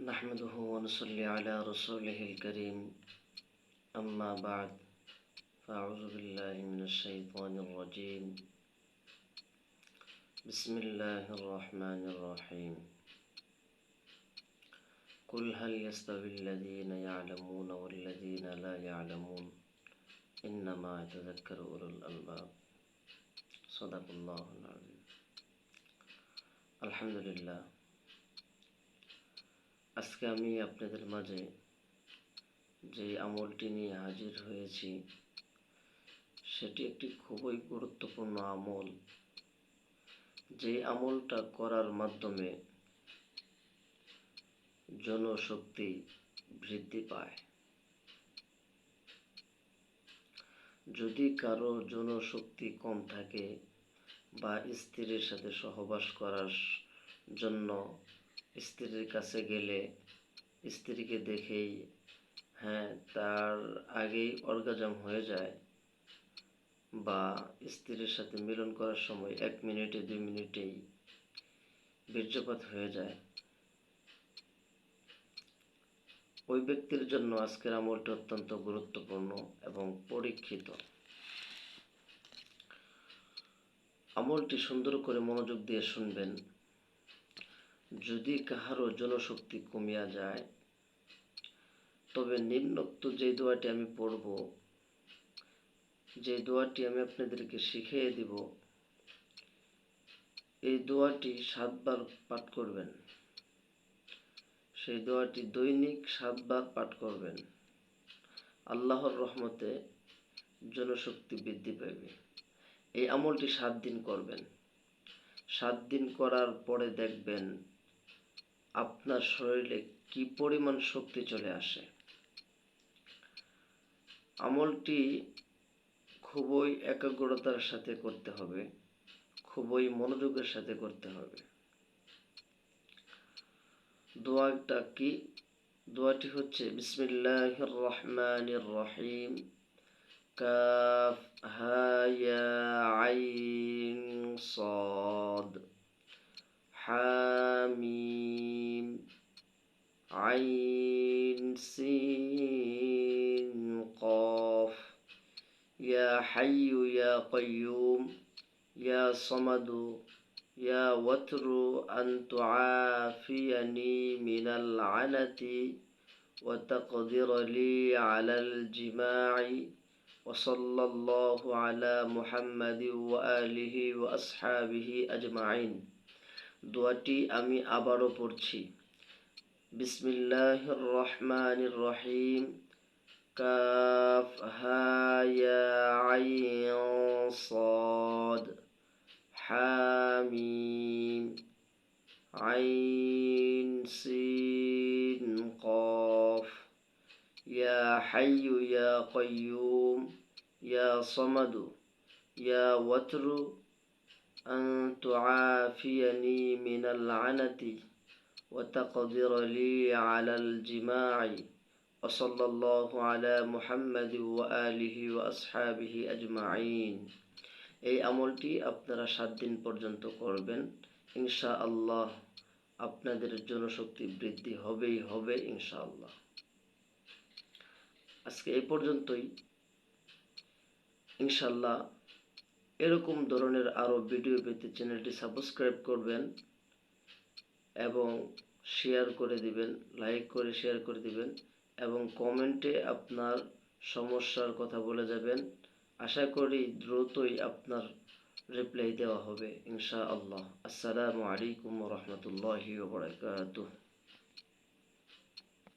نحمده ونصلي على رسوله الكريم. أما بعد فأعوذ بالله من الشيطان الرجيم. بسم الله الرحمن الرحيم. قل هل يستوي الذين يعلمون والذين لا يعلمون؟ إنما يتذكر أولو الألباب. صدق الله العظيم. الحمد لله. আজকে আমি আপনাদের মাঝে যে আমলটি নিয়ে হাজির হয়েছি, সেটি একটি খুবই গুরুত্বপূর্ণ আমল। যে আমলটা করার মাধ্যমে জনশক্তি বৃদ্ধি পায়। যদি কারও জনশক্তি কম থাকে বা স্ত্রীর সাথে সহবাস করার জন্য স্ত্রীর কাছে গেলে স্ত্রীকে দেখেই হ্যাঁ তার আগেই অর্গাজম হয়ে যায় বা স্ত্রীর সাথে মিলন করার সময় এক মিনিটে, দুই মিনিটেই বীর্যপাত হয়ে যায়। ওই ব্যক্তির জন্য আজকের আমলটি অত্যন্ত গুরুত্বপূর্ণ এবং পরীক্ষিত। আমলটি সুন্দর করে মনোযোগ দিয়ে শুনবেন। যদি কাহারও জনশক্তি কমিয়া যায়, তবে নিম্নোক্ত যে দোয়াটি আমি পড়ব, যে দোয়াটি আমি আপনাদেরকে শিখিয়ে দিব, এই দোয়াটি সাতবার পাঠ করবেন। সেই দোয়াটি দৈনিক সাতবার পাঠ করবেন। আল্লাহর রহমতে জনশক্তি বৃদ্ধি পাবে এই আমলটি সাত দিন করবেন। সাত দিন করার পরে দেখবেন আপনার শরীরে কি পরিমাণ শক্তি চলে আসে আমলটি খুবই একাগ্রতার সাথে করতে হবে খুবই মনোযোগের সাথে করতে হবে দোয়াটা কি দোয়াটি হচ্ছে বিসমিল্লাহ রহমান রহিম কাফ হায়া আইন صاد حاميم يا حي يا قيوم يا صمد يا وتر أن تعافيني من العنة وتقدر لي على الجماع وصلى الله على محمد وآله وأصحابه أجمعين দোয়াটি আমি আবারও পড়ছি বিসমিল্লাহির রহমানির রহিম كاف ها يا عين صاد. حميم. عين سين قاف. يا حي يا قيوم. يا صمد. يا وتر. أن تعافيني من العنة وتقدر لي على الجماع. وصلى الله على محمد وآله وأصحابه أجمعين এই আমলটি আপনারা সাত দিন পর্যন্ত করবেন ইনশা আল্লাহ আপনাদের জনশক্তি বৃদ্ধি হবেই হবে ইনশাআল্লাহ আজকে এই পর্যন্তই ইনশাল্লাহ এরকম ধরনের আরও ভিডিও পেতে চ্যানেলটি সাবস্ক্রাইব করবেন এবং শেয়ার করে দিবেন লাইক করে শেয়ার করে দিবেন এবং কমেন্টে আপনার সমস্যার কথা বলে যাবেন। আশা করি দ্রুতই আপনার রিপ্লাই দেওয়া হবে ইনশা আল্লাহ আসসালামু আলাইকুম রহমতুল্লাহি ওবরাকাতুহ